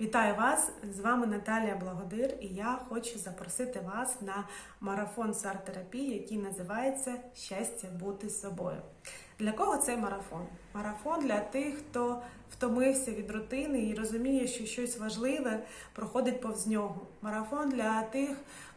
Вітаю вас! З вами Наталія Благодир, і я хочу запросити вас на марафон з арт-терапії, який називається Щастя бути собою. Для кого цей марафон? Марафон для тих, хто втомився від рутини і розуміє, що щось важливе проходить повз нього. Марафон для тих,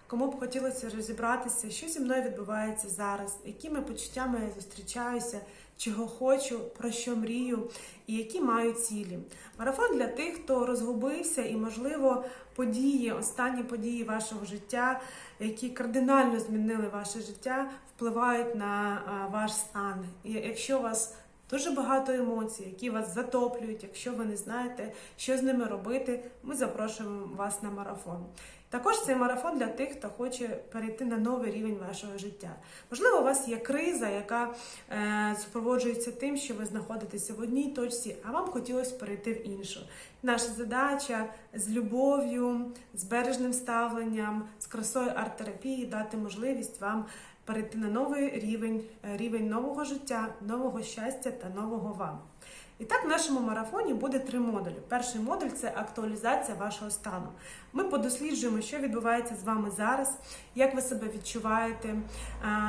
кому б хотілося розібратися, що зі мною відбувається зараз, якими почуттями я зустрічаюся, чого хочу, про що мрію і які маю цілі. Марафон для тих, хто розгубився і, можливо, події, останні події вашого життя, які кардинально змінили ваше життя, впливають на ваш стан. І якщо вас Дуже багато емоцій, які вас затоплюють. Якщо ви не знаєте, що з ними робити, ми запрошуємо вас на марафон. Також цей марафон для тих, хто хоче перейти на новий рівень вашого життя. Можливо, у вас є криза, яка е, супроводжується тим, що ви знаходитеся в одній точці, а вам хотілося перейти в іншу. Наша задача з любов'ю, з бережним ставленням, з красою арт-терапії дати можливість вам перейти на новий рівень, е, рівень нового життя, нового щастя та нового вам. І так, в нашому марафоні буде три модулі. Перший модуль це актуалізація вашого стану. Ми подосліджуємо, що відбувається з вами зараз, як ви себе відчуваєте,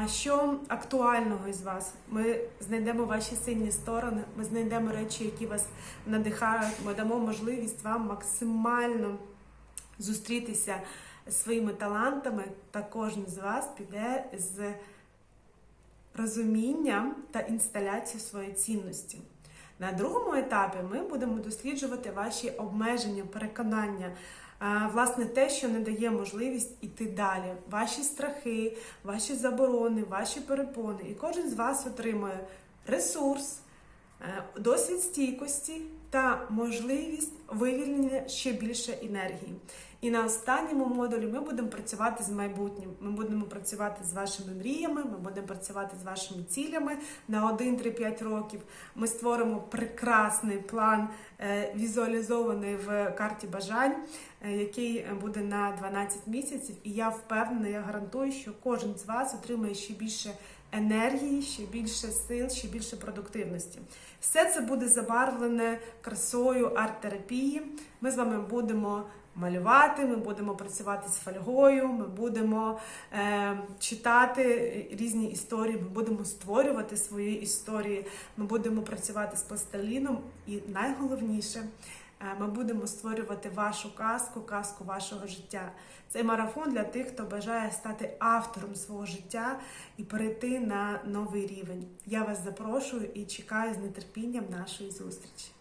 що актуального із вас. Ми знайдемо ваші сильні сторони, ми знайдемо речі, які вас надихають. Ми дамо можливість вам максимально зустрітися своїми талантами, та кожен з вас піде з розумінням та інсталяцією своєї цінності. На другому етапі ми будемо досліджувати ваші обмеження, переконання, власне, те, що не дає можливість іти далі. Ваші страхи, ваші заборони, ваші перепони. І кожен з вас отримує ресурс, е, досвід стійкості та можливість вивільнення ще більше енергії. І на останньому модулі ми будемо працювати з майбутнім. Ми будемо працювати з вашими мріями, ми будемо працювати з вашими цілями на 1-3-5 років. Ми створимо прекрасний план, е, візуалізований в карті бажань, е, який буде на 12 місяців. І я впевнена, я гарантую, що кожен з вас отримає ще більше енергії, ще більше сил, ще більше продуктивності. Все це буде забарвлене красою арт-терапії. Ми з вами будемо малювати, ми будемо працювати з фольгою, ми будемо е, читати різні історії, ми будемо створювати свої історії, ми будемо працювати з пластиліном, і найголовніше. Е, Ми будемо створювати вашу казку, казку вашого життя. Цей марафон для тих, хто бажає стати автором свого життя і перейти на новий рівень. Я вас запрошую і чекаю з нетерпінням нашої зустрічі.